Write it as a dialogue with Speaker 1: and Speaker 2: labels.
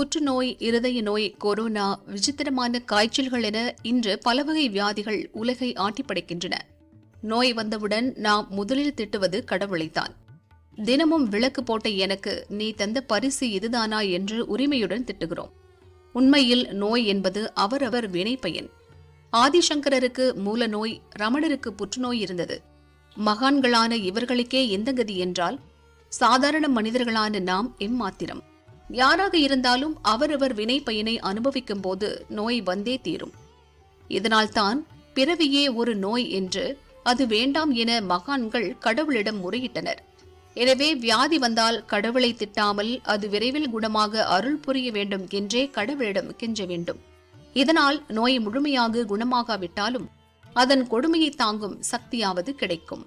Speaker 1: புற்றுநோய் இருதய நோய் கொரோனா விசித்திரமான காய்ச்சல்கள் என இன்று பல வகை வியாதிகள் உலகை ஆட்டிப்படைக்கின்றன. நோய் வந்தவுடன் நாம் முதலில் திட்டுவது கடவுளைத்தான். தினமும் விளக்கு போட்ட எனக்கு நீ தந்த பரிசு இதுதானா? என்று உரிமையுடன் திட்டுகிறோம். உண்மையில் நோய் என்பது அவரவர் வினைப்பயன் ஆதிசங்கரருக்கு மூல நோய் ரமணருக்கு புற்றுநோய் இருந்தது. மகான்களான இவர்களுக்கே எந்த கதி என்றால் சாதாரண மனிதர்களான நாம் எம்மாத்திரம். யாராக இருந்தாலும் அவரவர் வினை பயனை அனுபவிக்கும் போது நோய் வந்தே தீரும். இதனால்தான் பிறவியே ஒரு நோய் என்று அது வேண்டாம் என மகான்கள் கடவுளிடம் முறையிட்டனர். எனவே வியாதி வந்தால் கடவுளை திட்டாமல் அது விரைவில் குணமாக அருள் புரிய வேண்டும் என்றே கடவுளிடம் கெஞ்ச வேண்டும். இதனால் நோய் முழுமையாக குணமாகாவிட்டாலும் அதன் கொடுமையை தாங்கும் சக்தியாவது கிடைக்கும்.